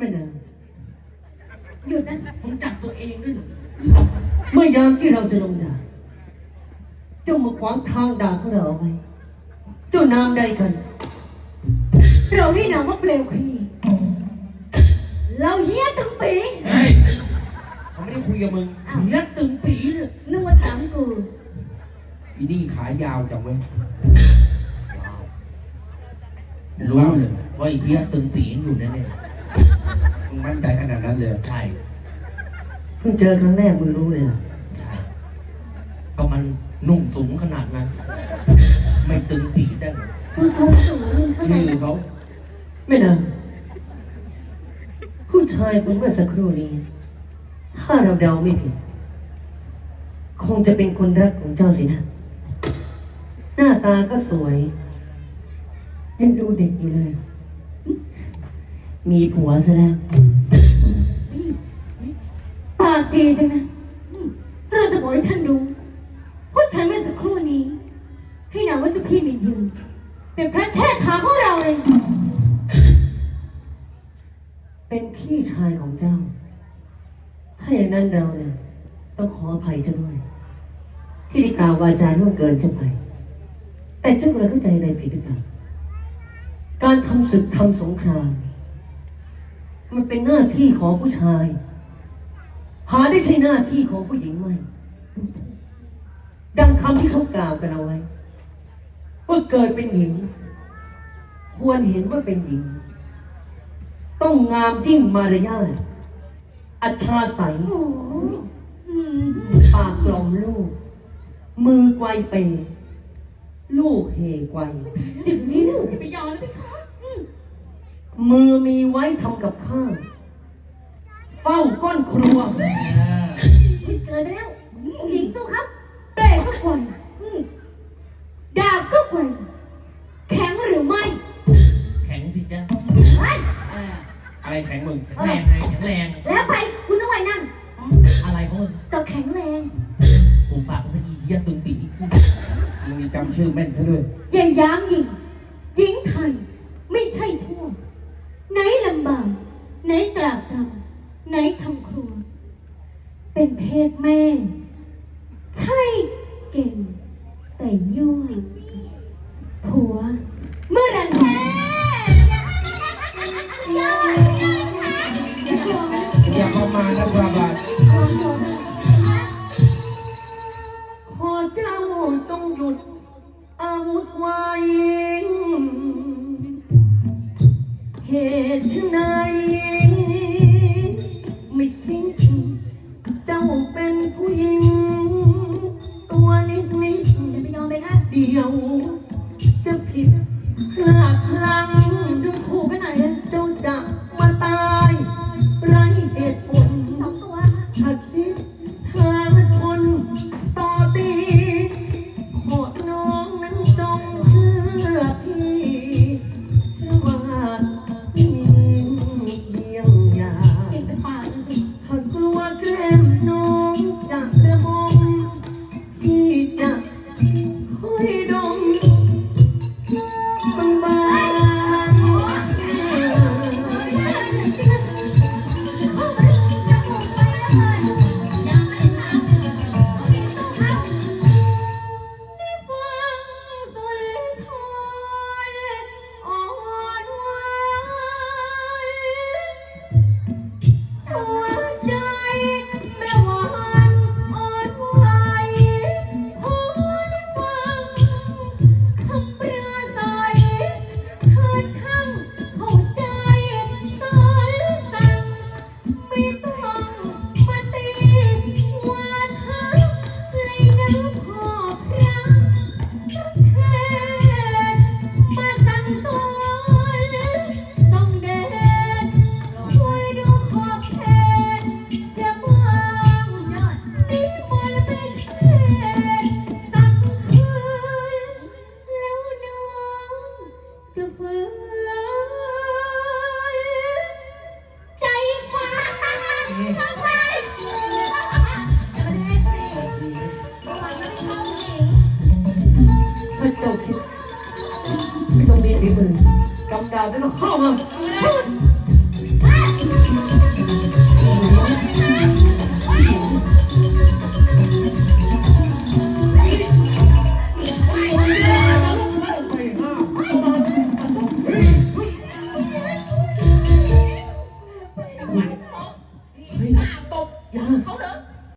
แม่นางหยุดนะมจับตัวเองด้วยเมื่อยามที่เราจะลงดาบเจ้ามาขวางทางดาบของเราไว้ เจ้านามใดกัน เราให้นามว่าเปลวคลีเราเฮียตึงปีเฮ้ยเขาไม่ได้คุยกับมึงเฮียตึงปีเลยนึกว่าถามกูอีนี่ขายาวจังเว้ยรู้เลยว่าเฮียตึงปีอยู่แน่ๆ มึงมั่นใจขนาดนั้นเลยใช่เพิ่งเจอครั้งแรกมึงรู้เลยนะใช่ก็มันนุ่งสูงขนาดนั้น ไม่ตึงปีได้ไงกูสูงสูงเข้าใจชื่อเขาไม่นะผู้ชายคนเมื่อสักครู่นี้ ถ้าเราเดาไม่ผิด คงจะเป็นคนรักของเจ้าสินะ หน้าตาก็สวย ยังดูเด็กอยู่เลย มีผัวซะแล้วปากดีจังนะอืมเราจะบอกให้ท่านรู้ผู้ชายเมื่อสักครู่นี้ ให้นามว่าเจ้าพี่มินยืนเป็นพระแช่ทางของเราเลย เป็นพี่ชายของเจ้า ถ้าอย่างนั้นเราเนี่ยต้องขออภัยเจ้าด้วย ที่ได้กล่าววาจาล่วงเกินเจ้าไป แต่เจ้าเลยเข้าใจอะไรผิดหรือเปล่าการทำศึกทำสงคราม มันเป็นหน้าที่ของผู้ชาย หาได้ใช่หน้าที่ของผู้หญิงไหมดังคำที่เขากล่าวกันเอาไว้ ว่าเกิดเป็นหญิง ควรเห็นว่าเป็นหญิง ต้องงามยิ่งมารยาทอัชราศัยโอ้โหอืมปากกลอมลูก มือไกวเปลูกเฮไกวเดี๋ยวนี้นะไปยอมเลยคะ มือมีไว้ทำกับข้าวเฝ้าก้อนครัวเฮ้ยเกินไปแล้วหญิงสู้ครับเปลก็กวนอืมดาบก็กวนแข็งหรือไม่แข็งสิจ๊ะเฮ้ยอะไรแข็งมึงแข็งแรงไงแข็งแรงแล้วไปคุณต้องไว้นั่นอะไรของมึงก็แข็งแรงผมปากสักทีเฮียตึงปีมึงมีจำชื่อแม่นซะด้วยอย่าย้างหญิงหญิงไทย ไม่ใช่ชั่ว ไหนลำบาก ไหนตรากตรำไหนทำครัว เป็นเพศแม่ ใช่เก่ง แต่ยั่วผัว เมื่อไหรแม่อย่าเข้ามานะฟาบาทขอเจ้าจงหยุด อาวุธไว้ เหตุไฉน เป็นผู้ เจ้าคิดไม่ต้องมีฝีมือกำดาบแล้วก็เข้ามา